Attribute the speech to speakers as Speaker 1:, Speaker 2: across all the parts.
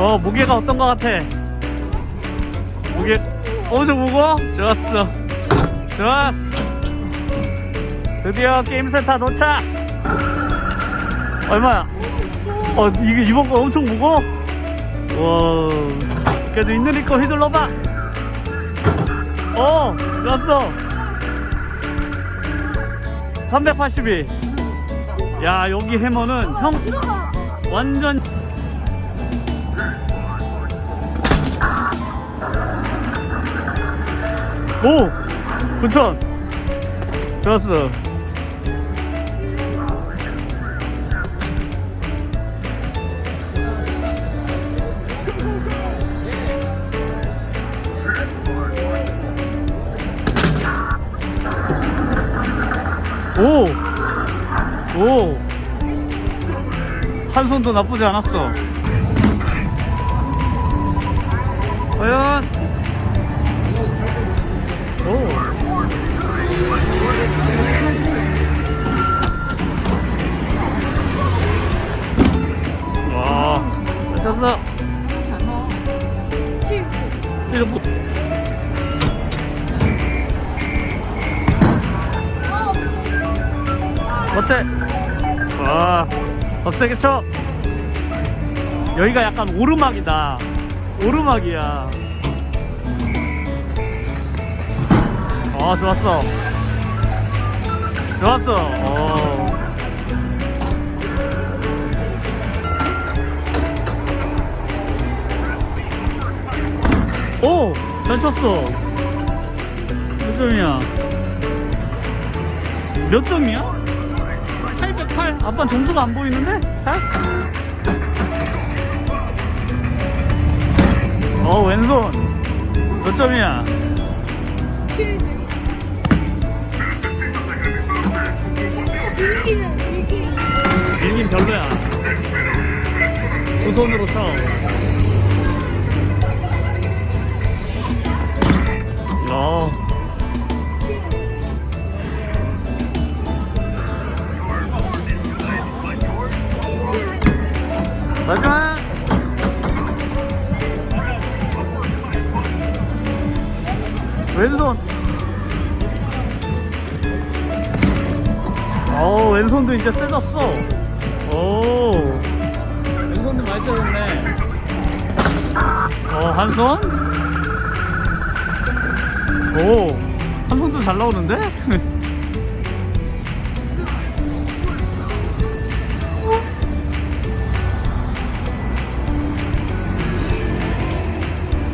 Speaker 1: 어 무게가 어떤 거 같아? 무게 엄청 무거워? 좋았어 좋았어 드디어 게임센터 도착 얼마야? 어 이게 이번 거 엄청 무거워? 와 그래도 있는 거 휘둘러봐 어 좋았어 382. 야 여기 해머는 형 완전 오 9천 좋았어 오! 오! 한 손도 나쁘지 않았어. 과연? 오! 와, 맞췄어. 이거 뭐, 어때? 와, 더 세게 쳐. 여기가 약간 오르막이다. 오르막이야. 어, 좋았어. 좋았어. 어. 오! 잘 쳤어. 몇 점이야? 몇 점이야? 808? 아빠 점수가 안 보이는데? 잘? 어, 왼손. 몇 점이야?
Speaker 2: 밀기는 밀기.
Speaker 1: 밀긴 별로야. 두 손으로 쳐. 야. 마지막. 왼손. 어 왼손도 이제 세졌어. 오 왼손도 많이 세졌네. 어 한 손? 오 한 손도 잘 나오는데?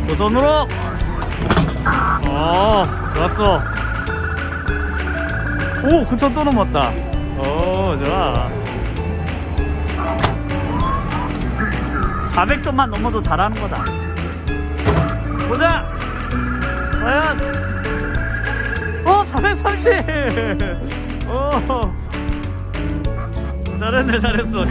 Speaker 1: 두 손으로. 어 좋았어. 오, 근처 또 넘었다. 오, 좋아. 400점만 넘어도 잘하는 거다. 보자! 과연! 어, 430! 오! 잘했네, 잘했어.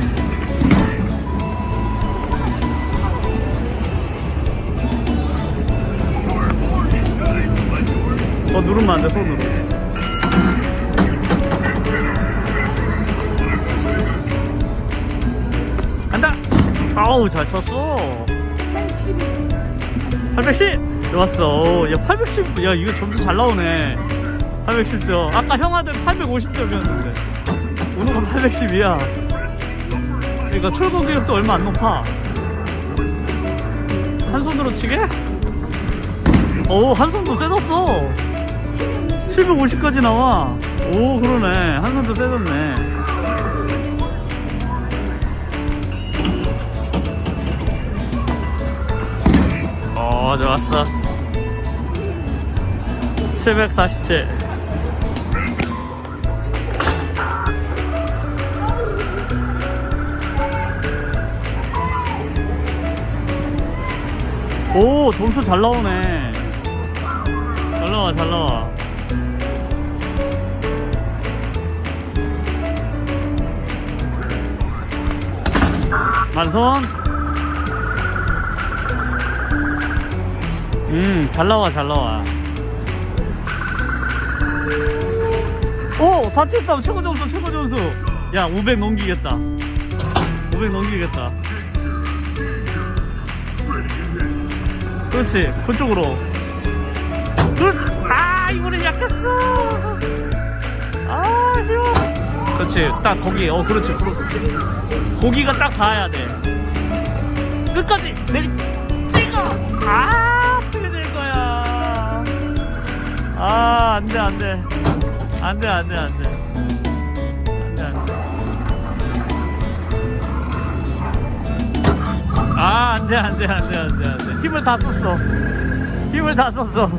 Speaker 1: 어, 누르면 안 돼, 손으로. 아우, 잘 쳤어. 810! 좋았어. 오, 야, 810, 야, 이거 점수 잘 나오네. 810점. 아까 형아들 850점이었는데. 오늘은 810이야. 그러니까 출고 교육도 얼마 안 높아. 한 손으로 치게? 오, 한 손도 세졌어. 750까지 나와. 오, 그러네. 한 손도 세졌네. 어, 좋았어. 747. 오, 점수 잘 나오네. 잘 나와, 잘 나와. 만손. 음, 잘 나와, 잘 나와. 오! 473 최고 점수, 최고 점수. 야, 500 넘기겠다. 500 넘기겠다. 그렇지 그쪽으로 그, 아 이번엔 약했어 아 쉬워 그렇지 딱 거기 어 그렇지 그렇지 고기가 딱 닿아야 돼 끝까지 내리 찍어 아 안돼 안돼. 안돼 안돼 안돼. 안돼 안돼. 아 안돼 안돼 안돼 안돼 안돼. 힘을 다 썼어. 힘을 다 썼어